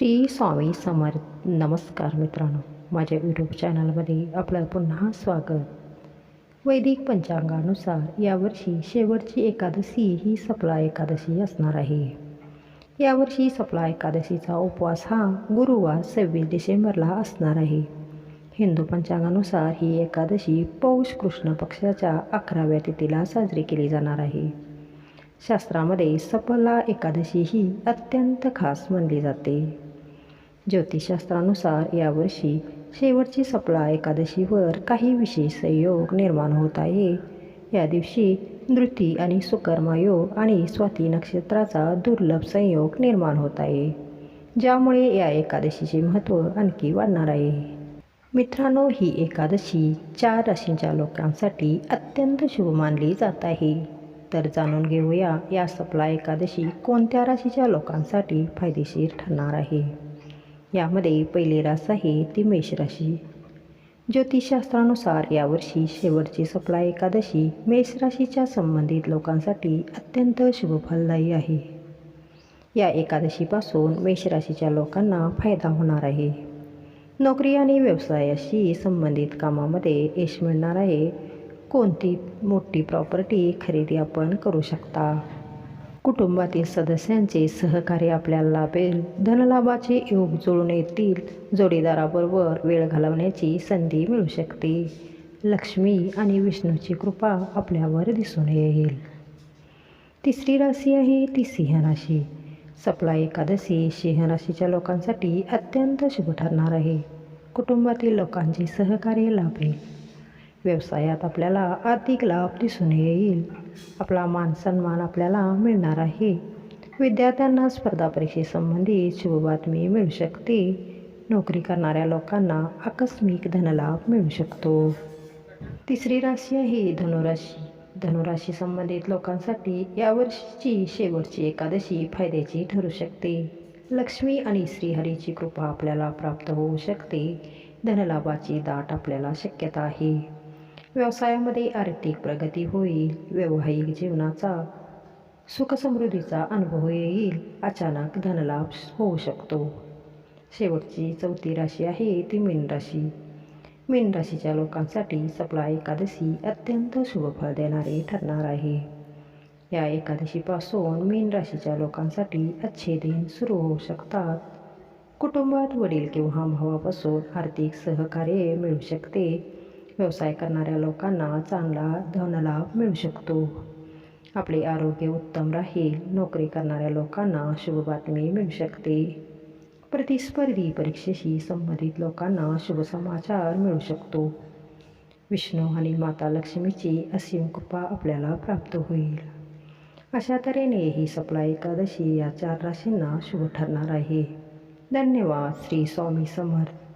श्री स्वामी समर्थ नमस्कार मित्रांनो. माझ्या यूट्यूब चॅनलमध्ये आपलं पुन्हा स्वागत. वैदिक पंचांगानुसार यावर्षी शेवटची एकादशी ही सपला एकादशी असणार आहे. यावर्षी सपला एकादशीचा उपवास हा गुरुवार सव्वीस डिसेंबरला असणार आहे. हिंदू पंचांगानुसार ही एकादशी पौष कृष्ण पक्षाच्या अकराव्या तिथीला साजरी केली जाणार आहे. शास्त्रामध्ये सपला एकादशी ही अत्यंत खास मानली जाते. ज्योतिषशास्त्रानुसार यावर्षी शेवटची सपला एकादशीवर काही विशेष संयोग निर्माण होत आहे. या दिवशी नृती आणि सुकर्मा योग आणि स्वाती नक्षत्राचा दुर्लभ संयोग निर्माण होत आहे. ज्यामुळे या एकादशीचे महत्त्व आणखी वाढणार आहे. मित्रांनो ही एकादशी चार राशींच्या लोकांसाठी अत्यंत शुभ मानली जात आहे. तर जाणून घेऊया या सपला एकादशी कोणत्या राशीच्या लोकांसाठी फायदेशीर ठरणार आहे? यामध्ये पहिली रास आहे ती मेष राशी. ज्योतिषशास्त्रानुसार यावर्षी शेवटची सप्ला एकादशी मेष राशीच्या संबंधित लोकांसाठी अत्यंत शुभफलदायी आहे. या एकादशीपासून मेष राशीच्या लोकांना फायदा होणार आहे. नोकरी आणि व्यवसायाशी संबंधित कामामध्ये यश मिळणार आहे. कोणती मोठी प्रॉपर्टी खरेदी आपण करू शकता? कुटुंबातील सदस्यांचे सहकार्य आपल्याला लाभेल. धनलाभाचे योग जुळून येतील. जोडीदाराबरोबर वेळ घालवण्याची संधी मिळू शकते. लक्ष्मी आणि विष्णूची कृपा आपल्यावर दिसून येईल. तिसरी राशी आहे ती सिंह राशी सपला एकादशी सिंह राशीच्या लोकांसाठी अत्यंत शुभ ठरणार आहे. कुटुंबातील लोकांचे सहकार्य लाभेल. व्यवसायात आपल्याला आर्थिक लाभ दिसून येईल. आपला मानसन्मान आपल्याला मिळणार आहे. विद्यार्थ्यांना स्पर्धा परीक्षेसंबंधित शुभ बातमी मिळू शकते. नोकरी करणाऱ्या लोकांना आकस्मिक धनलाभ मिळू शकतो. तिसरी राशी आहे धनुराशी. धनुराशी संबंधित लोकांसाठी यावर्षीची शेवटची एकादशी फायद्याची ठरू शकते. लक्ष्मी आणि श्रीहरीची कृपा आपल्याला प्राप्त होऊ शकते. धनलाभाची दाट आपल्याला शक्यता आहे. व्यवसायामध्ये आर्थिक प्रगती होईल वैवाहिक जीवनाचा सुखसमृद्धीचा अनुभव येईल अचानक धनलाभ होऊ शकतो. शेवटची चौथी राशी आहे ती मीन राशी. मीन राशीच्या लोकांसाठी सपला एकादशी अत्यंत शुभफळ देणारी ठरणार आहे. या एकादशीपासून मीन राशीच्या लोकांसाठी अच्छे दिन सुरू होऊ शकतात. कुटुंबात वडील किंवा भावापासून आर्थिक सहकार्य मिळू शकते. व्यवसाय करणाऱ्या लोकांना चांगला धनलाभ मिळू शकतो. आपले आरोग्य उत्तम राहील नोकरी करणाऱ्या लोकांना शुभ बातमी मिळू शकते. प्रतिस्पर्धी परीक्षेशी संबंधित लोकांना शुभ समाचार मिळू शकतो. विष्णू आणि माता लक्ष्मीची असीम कृपा आपल्याला प्राप्त होईल. अशा तऱ्हेने ही सप्ला एकादशी या चार राशींना शुभ ठरणार आहे. धन्यवाद. श्री स्वामी समर्थ.